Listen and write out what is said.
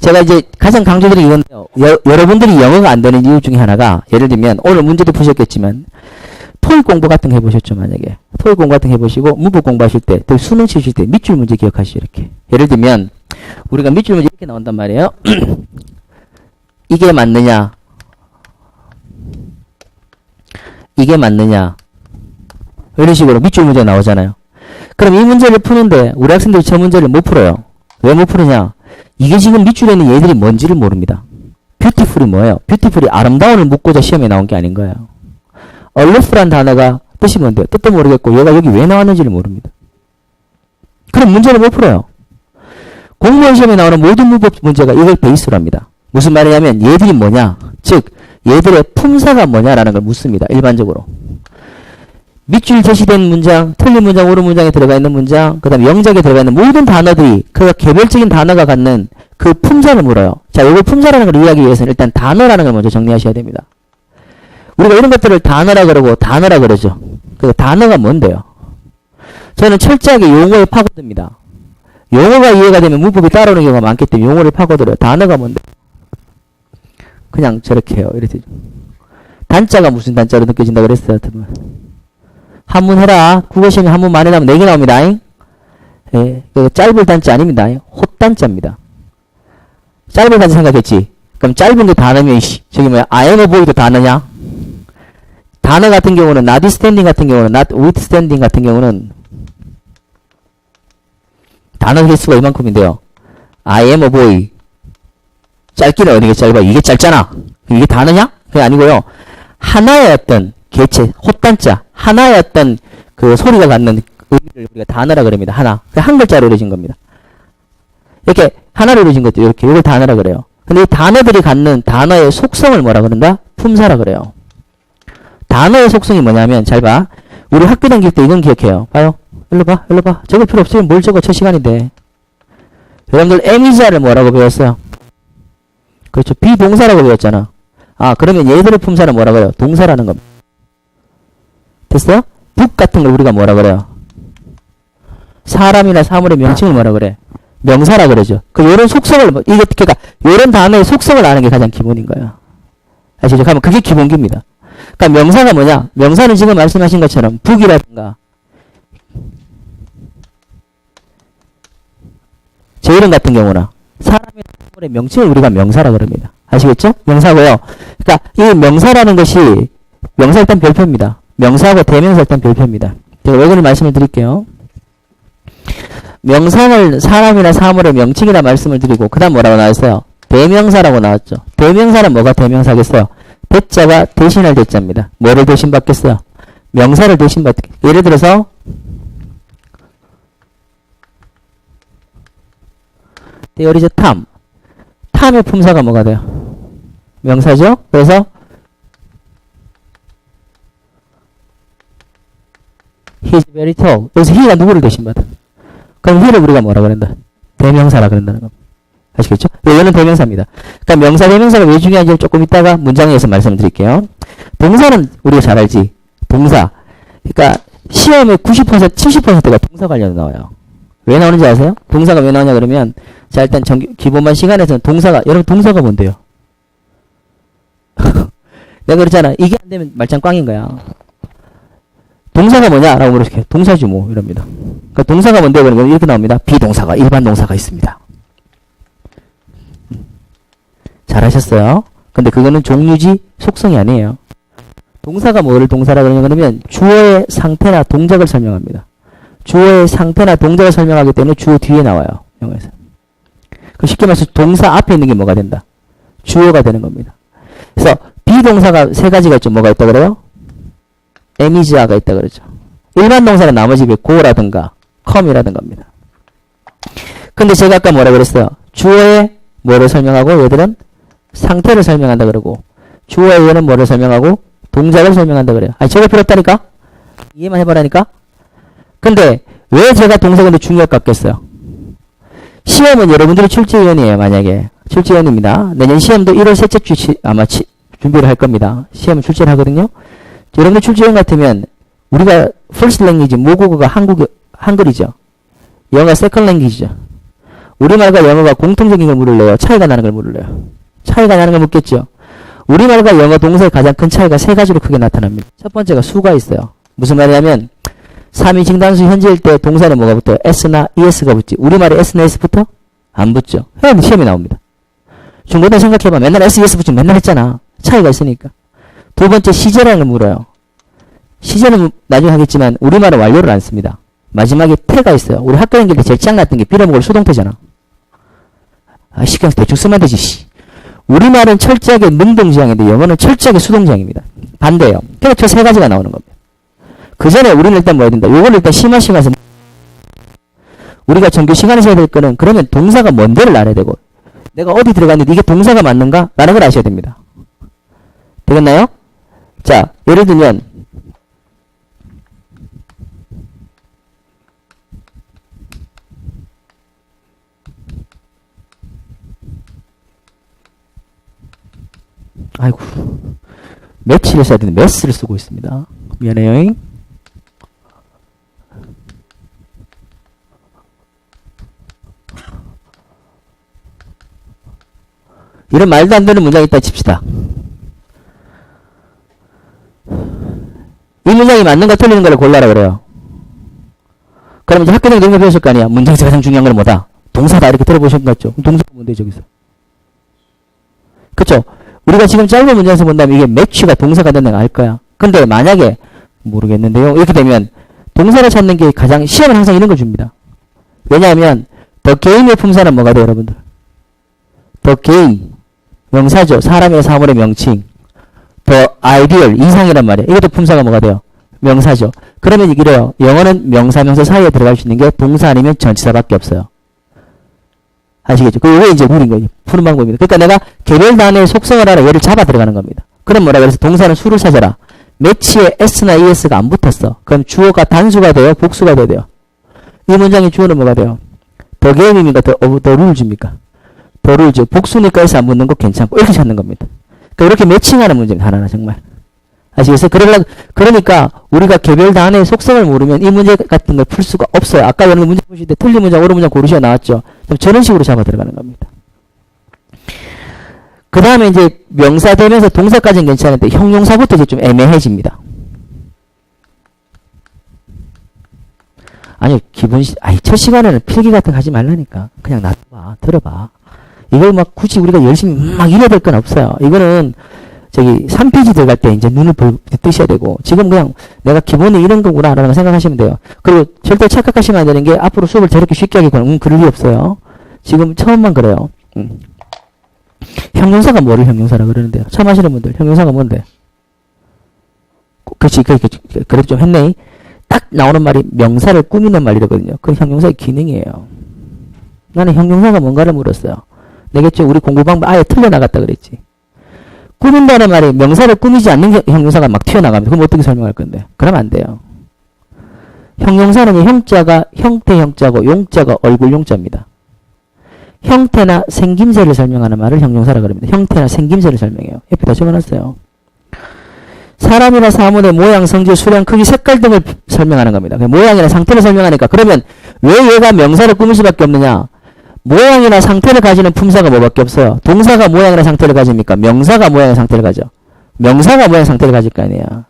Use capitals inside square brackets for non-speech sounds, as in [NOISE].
제가 이제 가장 강조드린 이건데요. 여, 여러분들이 영어가 안 되는 이유 중에 하나가 예를 들면 오늘 문제도 푸셨겠지만 토익 공부 같은 거 해보셨죠 만약에. 토익 공부 같은 거 해보시고 문법 공부하실 때 또 수능 치실 때 밑줄 문제 기억하시죠 이렇게. 예를 들면 우리가 밑줄 문제 이렇게 나온단 말이에요. [CLEARS THROAT] 이게 맞느냐? 이게 맞느냐? 이런 식으로 밑줄 문제 나오잖아요. 그럼 이 문제를 푸는데 우리 학생들이 저 문제를 못 풀어요. 왜 못 푸느냐 이게 지금 밑줄에 있는 얘들이 뭔지를 모릅니다 뷰티풀이 뭐예요 뷰티풀이 아름다움을 묻고자 시험에 나온 게 아닌 거예요 얼루프란 단어가 뜻이 뭔데요? 뜻도 모르겠고 얘가 여기 왜 나왔는지를 모릅니다. 그럼 문제를 못 풀어요. 공무원 시험에 나오는 모든 문법 문제가 이걸 베이스로 합니다. 무슨 말이냐면 얘들이 뭐냐? 즉 얘들의 품사가 뭐냐라는 걸 묻습니다. 일반적으로. 밑줄 제시된 문장, 틀린 문장, 옳은 문장에 들어가 있는 문장, 그 다음에 영작에 들어가 있는 모든 단어들이 그 개별적인 단어가 갖는 그 품사를 물어요. 자, 이걸 품사라는 걸 이해하기 위해서는 일단 단어라는 걸 먼저 정리하셔야 됩니다. 우리가 이런 것들을 단어라 그러고 단어라 그러죠. 그 단어가 뭔데요? 저는 철저하게 용어에 파고듭니다. 용어가 이해가 되면 문법이 따라오는 경우가 많기 때문에 용어를 파고들어요. 단어가 뭔데? 그냥 저렇게 해요. 이렇게. 단자가 무슨 단자로 느껴진다 그랬어요. 한문 해라. 국어시험에 한문 많이 나오면 4개 나옵니다. 예, 그 짧을 단자 아닙니다. 헛단자입니다. 짧은 단자 생각했지? 그럼 짧은 게 단어면, 씨, 저기 뭐야, a boy도 단어냐? 단어 같은 경우는 not standing 같은 경우는 not withstanding 같은 경우는 단어 횟수가 이만큼인데요. I am a boy. 짧기는 어느 게 짧아? 이게 짧잖아. 이게 단어냐? 그게 아니고요. 하나의 어떤 개체, 헛단자, 어떤 그 소리가 갖는 의미를 우리가 단어라 그럽니다. 하나. 그한 글자로 이루어진 겁니다. 이렇게 하나로 이루어진 것도 이렇게 이걸 단어라 그래요. 근데 이 단어들이 갖는 단어의 속성을 뭐라 그런다? 품사라 그래요. 단어의 속성이 뭐냐면 잘 봐. 우리 학교 다닐 때 이건 기억해요. 봐요. 일로 봐. 일로 봐. 적을 필요 없으면 뭘 적어. 첫 시간인데. 여러분들 에미자를 뭐라고 배웠어요? 그렇죠. 비동사라고 배웠잖아. 아 그러면 얘들의 품사는 뭐라 그래요? 동사라는 겁니다. 됐어요? 북 같은 걸 우리가 뭐라 그래요? 사람이나 사물의 명칭을 뭐라 그래? 명사라 그러죠. 그 요런 속성을 뭐- 이게 그러니까 요런 단어의 속성을 아는 게 가장 기본인 거예요. 아시죠? 그러면 그게 기본기입니다. 그러니까 명사가 뭐냐? 명사는 지금 말씀하신 것처럼 북이라든가 제 이름 같은 경우나 사람의 사물의 명칭을 우리가 명사라 그럽니다. 아시겠죠? 명사고요. 그러니까 이 명사라는 것이 명사 일단 별표입니다. 명사하고 대명사 일단 별표입니다. 제가 왜 그런 말씀을 드릴게요. 명사를 사람이나 사물의 명칭이라 말씀을 드리고 그 다음 뭐라고 나왔어요? 대명사라고 나왔죠. 대명사는 뭐가 대명사겠어요? 대자가 대신할 대자입니다. 뭐를 대신받겠어요? 명사를 대신받. 예를 들어서 There Tom. 탐의 품사가 뭐가 돼요? 명사죠? 그래서 He's very tall. 여기서 he가 누구를 대신받아? 그럼 he를 우리가 뭐라 그런다? 대명사라 그런다는 겁니다. 아시겠죠? 이거는 대명사입니다. 그러니까 명사, 대명사가 왜 중요한지 조금 이따가 문장에서 말씀을 드릴게요. 동사는 우리가 잘 알지. 동사. 그러니까 시험에 90%, 70%가 동사 관련 나와요. 왜 나오는지 아세요? 동사가 왜 나오냐 그러면 자 일단 정, 기본반 시간에서는 동사가 여러분 동사가 뭔데요? [LAUGHS] 내가 그랬잖아. 이게 안 되면 말짱 꽝인 거야. 동사가 뭐냐? 라고 물으실게요. 동사지 뭐 이럽니다. 그러니까 동사가 뭔데? 그러면 이렇게 나옵니다. 비동사가 일반 동사가 있습니다. 잘하셨어요. 근데 그거는 종류지 속성이 아니에요. 동사가 뭐를 동사라 그러냐 그러면 주어의 상태나 동작을 설명합니다. 주어의 상태나 동작을 설명하기 때문에 주어 뒤에 나와요. 영어에서. 그 쉽게 말해서 동사 앞에 있는 게 뭐가 된다? 주어가 되는 겁니다. 그래서 비동사가 세 가지가 있죠. 뭐가 있다 그래요? 에미지아가 있다 그러죠. 일반 동사는 나머지 게 고라든가 컴이라든가입니다. 근데 제가 아까 뭐라 그랬어요? 주어의 뭐를 설명하고 얘들은 상태를 설명한다 그러고 주어의 얘는 뭐를 설명하고 동작을 설명한다 그래요. 아니 저거 필요 없다니까? 이해만 해보라니까? 근데 왜 제가 동사 근데 중요할 것 같겠어요? 시험은 여러분들이 출제위원이에요 만약에 출제위원입니다. 내년 시험도 1월 셋째 주 치- 아마 치- 준비를 할 겁니다. 시험을 출제를 하거든요. 여러분들 출제위원 같으면 우리가 first language 모국어가 한국 한글이죠. 영어가 second language죠. 우리말과 영어가 공통적인 걸 물을래요? 차이가 나는 걸 물을래요? 차이가 나는 걸 묻겠죠? 우리말과 영어 동사의 가장 큰 차이가 세 가지로 크게 나타납니다. 첫 번째가 수가 있어요. 무슨 말이냐면 3인 칭 단수 현재일 때 동사는 뭐가 붙어요? s나 es가 붙지. 우리말에 s나 s 붙어? 안 붙죠. 회원 시험에 나옵니다. 중고등 생각해봐. 맨날 s, es 붙지 맨날 했잖아. 차이가 있으니까. 두 번째 시제라는 걸 물어요. 시제는 나중에 하겠지만 우리말은 완료를 안 씁니다. 마지막에 태가 있어요. 우리 학교 다닐 때 제일 짱 같은 게 빌어먹을 수동태잖아. 아, 시경 대충 쓰면 되지, 씨. 우리말은 철저하게 능동지향인데 영어는 철저하게 수동지향입니다. 반대예요. 그래서 저 세 가지가 나오는 겁니다. 그 전에 우리는 일단 뭐 해야 된다? 요걸 일단 심화 시간에서 우리가 정규 시간에서 해야 될 거는 그러면 동사가 뭔데를 알아야 되고 내가 어디 들어갔는데 이게 동사가 맞는가? 라는 걸 아셔야 됩니다. 되겠나요? 자, 예를 들면 아이고 매치를 써야 되는데 매스를 쓰고 있습니다. 미안해요. 이런 말도 안 되는 문장이 있다 칩시다. 이 문장이 맞는 거 틀리는 거를 골라라 그래요. 그럼 이제 학교 다닐 때 이런 거 배우실 거 아니야. 문장에서 가장 중요한 건 뭐다? 동사다 이렇게 들어보신 거 같죠? 동사가 뭔데 저기서? 그쵸? 우리가 지금 짧은 문장에서 본다면 이게 매치가 동사가 된다는 걸 알 거야. 근데 만약에 모르겠는데요. 이렇게 되면 동사를 찾는 게 가장 시험은 항상 이런 걸 줍니다. 왜냐하면 더 게임의 품사는 뭐가 돼요, 여러분들? 더 게임 명사죠. 사람의 사물의 명칭. 더 아이디얼 이상이란 말이에요. 이것도 품사가 뭐가 돼요? 명사죠. 그러면 이래요. 영어는 명사 명사 사이에 들어갈 수 있는 게 동사 아니면 전치사밖에 없어요. 아시겠죠? 그게 이제 룰인 거예요. 푸는 방법입니다. 그러니까 내가 개별 단어의 속성을 알아 얘를 잡아 들어가는 겁니다. 그럼 뭐라 그래서 동사는 수를 찾아라. 매치에 s나 es가 안 붙었어. 그럼 주어가 단수가 돼요? 복수가 돼야 돼요? 이 문장의 주어는 뭐가 돼요? 더 게임입니까? 더, 어, 더 룰즈입니까? 더 룰즈. 복수니까 s 안 붙는 거 괜찮고 이렇게 찾는 겁니다. 이렇게 매칭하는 문제입니다. 하나하나 정말. 아시겠어요? 그러려, 그러니까 우리가 개별 단어의 속성을 모르면 이 문제 같은 걸 풀 수가 없어요. 아까 여러분 문제 보실 때 틀린 문장, 옳은 문장 고르셔 나왔죠? 그럼 저런 식으로 잡아 들어가는 겁니다. 그 다음에 이제 명사 되면서 동사까지는 괜찮은데 형용사부터 이제 좀 애매해집니다. 아니, 기본, 시, 아니, 첫 시간에는 필기 같은 거 하지 말라니까. 그냥 놔둬봐, 들어봐. 이걸 막 굳이 우리가 열심히 막 이래야 될 건 없어요. 이거는 저기 3페이지 들어갈 때 이제 눈을 볼, 뜨셔야 되고 지금 그냥 내가 기본에 이런 거구나 라고 생각하시면 돼요. 그리고 절대 착각하시면 안 되는 게 앞으로 수업을 저렇게 쉽게 하겠구나. 음, 그럴 리 없어요. 지금 처음만 그래요. 음. 형용사가 뭐를 형용사라 그러는데요. 처음 하시는 분들 형용사가 뭔데? 그렇지, 그렇게 그래 좀 했네. 딱 나오는 말이 명사를 꾸미는 말이거든요. 그 형용사의 기능이에요. 나는 형용사가 뭔가를 물었어요. 내겠죠? 우리 공부 방법 아예 틀려나갔다 그랬지. 꾸민다는 말이 명사를 꾸미지 않는 형- 형용사가 막 튀어나갑니다. 그럼 어떻게 설명할 건데? 그러면 안 돼요. 형용사는 이 형자가 형태 형자고 용자가 얼굴 용자입니다. 형태나 생김새를 설명하는 말을 형용사라 그럽니다. 형태나 생김새를 설명해요. 옆에 다 적어놨어요. 사람이나 사물의 모양, 성질, 수량, 크기, 색깔 등을 설명하는 겁니다. 그 모양이나 상태를 설명하니까 그러면 왜 얘가 명사를 꾸밀 수밖에 없느냐? 모양이나 상태를 가지는 품사가 뭐밖에 없어요. 동사가 모양이나 상태를 가집니까? 명사가 모양이나 상태를 가져. 명사가 모양 상태를 가질 거 아니야.